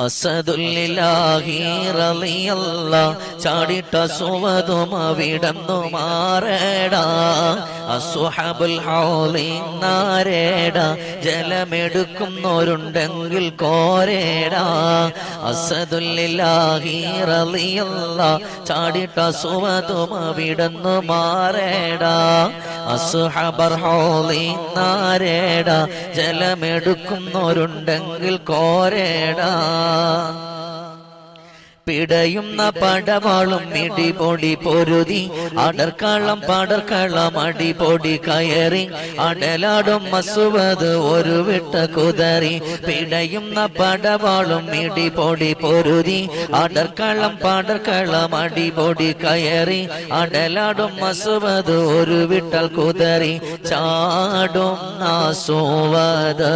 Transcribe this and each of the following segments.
അസദുല്ലാഹി റളിയല്ല. ചാടിട്ട സുവതും അവിടന്നു മാറേടാ. അസുഹബുൽ ഹൗലി നാരേടാ. ജലമെടുക്കുന്നവരുണ്ടെങ്കിൽ കോരേടാ. അസദുല്ലാഹിറിയല്ല ചാടിട്ട സുവതും അവിടന്നു മാറേടാ. അസുഹബർ ഹൗലി നാരേടാ ജലമെടുക്കുന്നവരുണ്ടെങ്കിൽ കോരേടാ. പിടയുന്ന പടവാളും മിടിപൊടി പൊരുതി. അടർക്കളം പടർക്കളം അടിപൊടി കയറി. അടലാടും മസുവത് ഒരു വിട്ട കുതറി. പിടയുന്ന പടവാളും മിടിപൊടി പൊരുതി. അടർക്കളം പടർക്കളം അടിപൊടി കയറി. അടലാടും മസുവത് ഒരു വിട്ടൽ കുതറി. ചാടും നാസുവത്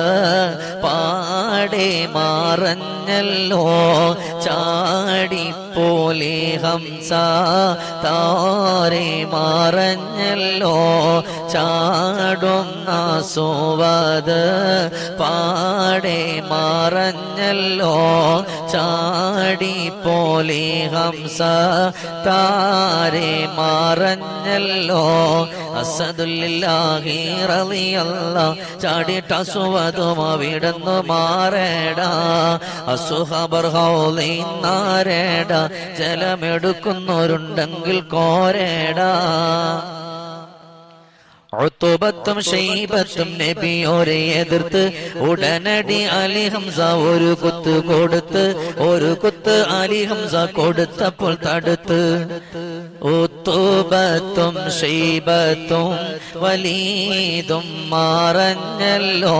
പാടെ മാറഞ്ഞല്ലോ. already. ചാടിപ്പോലെ ഹംസ താരെ മറഞ്ഞല്ലോ. ചാടും സോവത് പാടെ മറഞ്ഞല്ലോ. പോലെ ഹംസ താരെ മറഞ്ഞല്ലോ. അസദുല്ലാഹിറിയല്ല ചാടിട്ട സുവതും അവിടുന്ന് മാറേടാ. അസുഹബർ ഹൗലി നാരേടാ. ജലമെടുക്കുന്നവരുണ്ടെങ്കിൽ കോരേടാ. ഒത്തുബത്തും ഷെയ്ബത്തും നബിയോരെ എതിർത്ത് ഉടനടി അലി ഹംസ ഒരു കുത്ത് കൊടുത്ത് ഒരു കുത്ത് അലി ഹംസ കൊടുത്തപ്പോൾ തടുത്ത്. ഉത്തുബത്തും ശൈബത്തും വലീതും മാറഞ്ഞല്ലോ.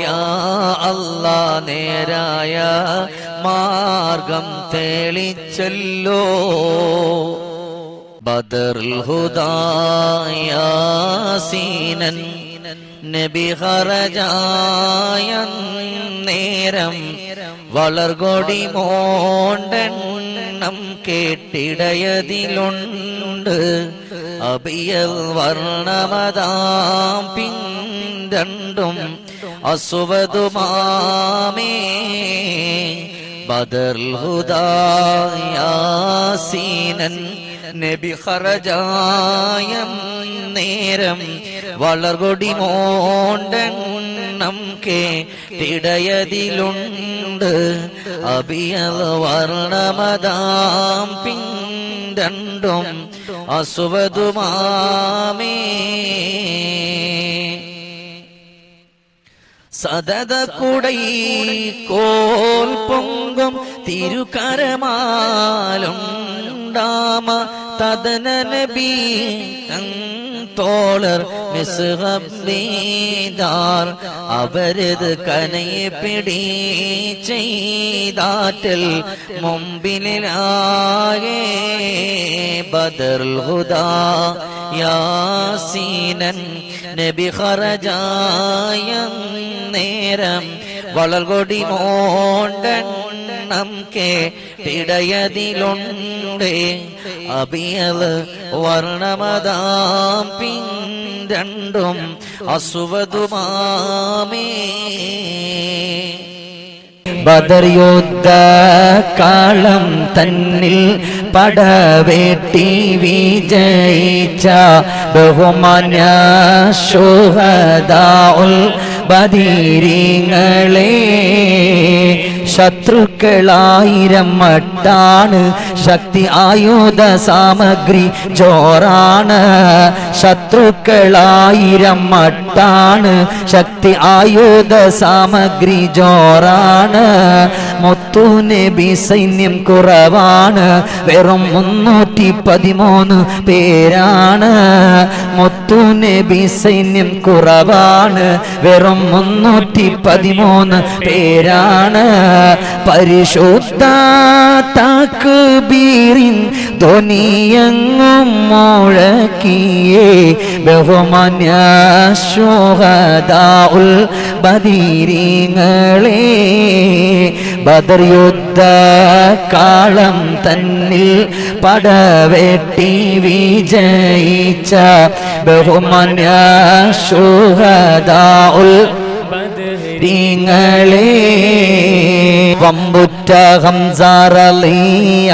യാ അല്ല നേരായ മാർഗം തെളിച്ചല്ലോ. ബദർ ഹുദായാസീനൻ നബി ഹറജായ നേരം വളർകൊടി മോണ്ടെണ്ണം കേട്ടിടയതിലുണ്ട്. അബിയൽ വർണമതാം പിന്തണ്ടും അസുവതുമാമേ. ബദർ ഹുദായാസീനൻ നബി ഹറജായം നേരം വളർകൊടി മോണ്ടെണ്ണം കേട്ടിടയതിലുണ്ട്. അബിയൽ വർണമതാം പിന്തണ്ടും അസുവതുമാമേ. സതത കുടൈ കോൽ പൊങ്കും തിരുക്കരമാലുണ്ടാമ തദന നബി തോളർ മിസ്ഹബീദാർ അവരത് കനയെ പിടി ചെയ്താറ്റൽ മുമ്പിലാകെ ബദർ ഹുദാ യാസീനൻ നബി ഖറജായ നേരം വളർകൊടി മോണ്ടെണ്ണം കേട്ടിടയതിലുണ്ട് അബിയൽ വർണമതാം പിന്തണ്ടും അസുവതുമാമേ. ബദർ യുദ്ധ കാളം തന്നിൽ പടവേട്ടി വിജയിച്ച ബഹുമാന്യ ശോഹദാഉൽ ബദീരിങ്ങളെ ശത്രുക്കളായിരം മട്ടാണ്. ശക്തി ആയുധ സാമഗ്രി ചോറാണ്. ശത്രുക്കളായിരം മട്ടാണ്. ശക്തി ആയുധ സാമഗ്രി ജോറാണ് മുത്തു നബി സൈന്യം കുറവാണ്. വെറും മുന്നൂറ്റി പതിമൂന്ന് പേരാണ്. മുത്തു നബി സൈന്യം കുറവാണ്. വെറും മുന്നൂറ്റി പതിമൂന്ന് പേരാണ്. പരിശുദ്ധ ധ്വനിയങ്ങും മുഴക്കിയേ. ബഹുമാന്യ ശോഹദാഉൽ ബദീരിങ്ങളെ ബദർ കാളം തന്നിൽ പടവെട്ടി വിജയിച്ച ബഹുമാന്യ ശോഹദാ ഉൽ ബദരീങ്ങളെ. vòng một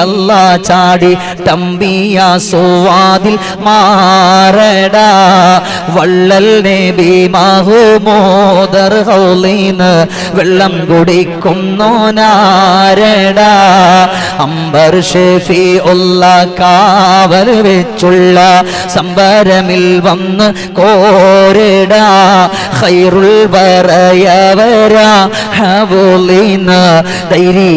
അല്ലാ ചാടി തമ്പിയ സുവാതിൽ മാറട. വള്ളൽ നബി മാഹുമോദർ ഹൗലീന്ന് വെള്ളം കുടിക്കുന്നോനാരട അംബർ ഷെഫി ഉള്ള കാവൽ വെച്ചുള്ള സംബരമിൽ വന്ന് കോരടാ. ഖൈറുൽ പറയവരാ ഹവുലീന്ന്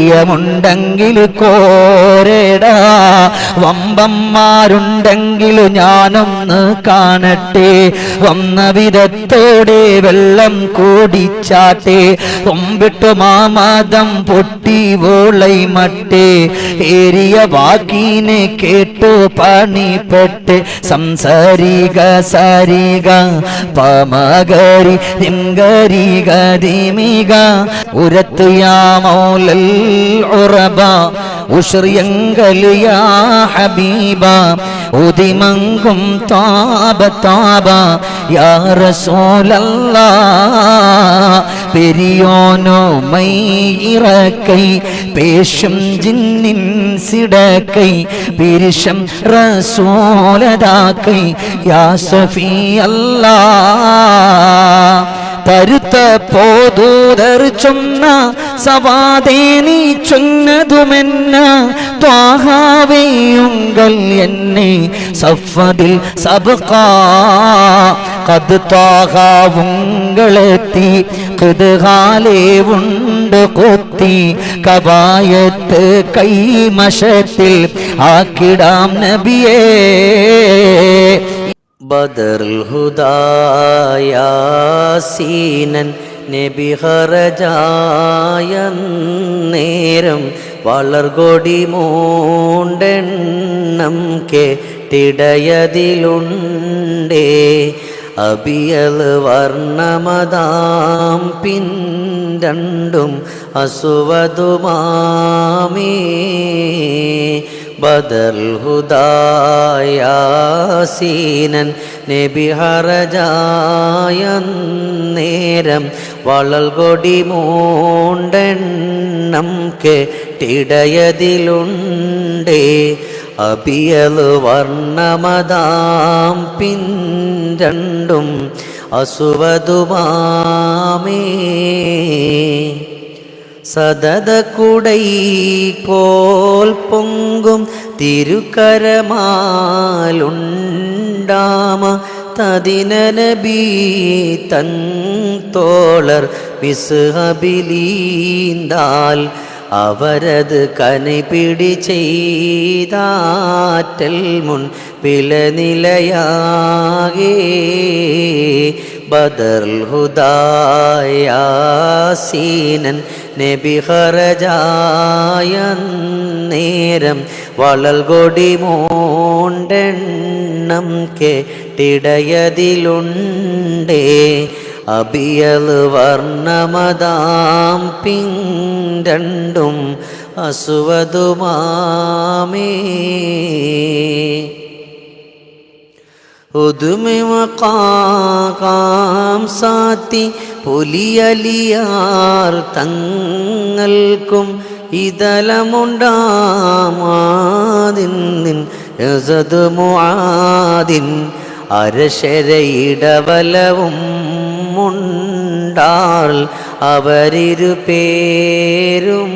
ധൈര്യമുണ്ടെങ്കിൽ കോരടാ. വമ്പന്മാരുണ്ടെങ്കിൽ ഞാനൊന്ന് കാണട്ടെ. വന്ന വിധത്തോടെ വെള്ളം കൂടിച്ചാട്ടെ. കൊമ്പിട്ടു മാമാദം പൊട്ടി വോളൈ മട്ടെ. ഏരിയ വാക്കീനെ കേട്ടു പണിപ്പെട്ട് സംസാരിക സാരിക പമകരി തിങ്കരിക ദിമിക ഉരത്ത് യാ മൗലൽ ഉറബ ഉഷ്രിയങ്കലിയ ഹബീബ ഉദിമങ്കും താബ താബ യാ റസൂലല്ലാ പെരിയോനോ മൈ ഇറക്കൈ പേഷം ജിന്നിൻ സിടക്കൈ പിരിശം റസൂലതാക്കൈ യാ സഫി അല്ലാ പരുത്ത പോതൂതർ ചൊന്ന സവാദേ നീ ചൊന്നതുമെന്ന ത്വാഹാവേയുങ്കൽ എന്നെ സഫദിൽ സബക്കാ കത് ത്വാഹാവുങ്കളെത്തി കൃതുകാലേ ഉണ്ട് കൊത്തി കവായത്ത് കൈമശത്തിൽ ആക്കിടാം നബിയേ. ബദറുൽ ഹുദായാസീനൻ നബി ഹറജായ നേരം വളർകൊടി മൂണ്ടെണ്ണം കെട്ടിടയതിലുണ്ടേ. അബിയൽ വർണമതാം പിൻരണ്ടും അസുവതുമാമേ. ബദൽ ഹുദായാസീനൻ നബി ഹറജായ നേരം വളൽകൊടി മൂണ്ടെണ്ണം കെട്ടിടയതിലുണ്ടേ. അബിയൽ വർണമതാം പിൻരണ്ടും അസുവതുമാമേ. സദത കുടൈ കോൽ പൊങ്കും തിരുക്കരമാലുണ്ടാമ. തതിനബി തൻ തോളർ വിസ്ഹബിലീന്താൽ അവരത് കനിപിടി ചെയ്താറ്റൽ മുൻ വിലനിലയാകേ. ബദർ ഹുദായാസീനൻ നബി ഹറജായ നേരം വളൽ കൊടി മോണ്ടെണ്ണം കെട്ടിടയതിലുണ്ടേ. അബിയൽ വർണമതാം പിണ്ടും അസുവതുമാമേ. ഉദുമിമക്കാം സാത്തി പുലിയലിയാർ തങ്ങൾക്കും ഇതലമുണ്ടാമാതിൻ യസദ് മുആദിൻ അരശരയിടവലവും മുണ്ടാൾ അവരിരു പേരും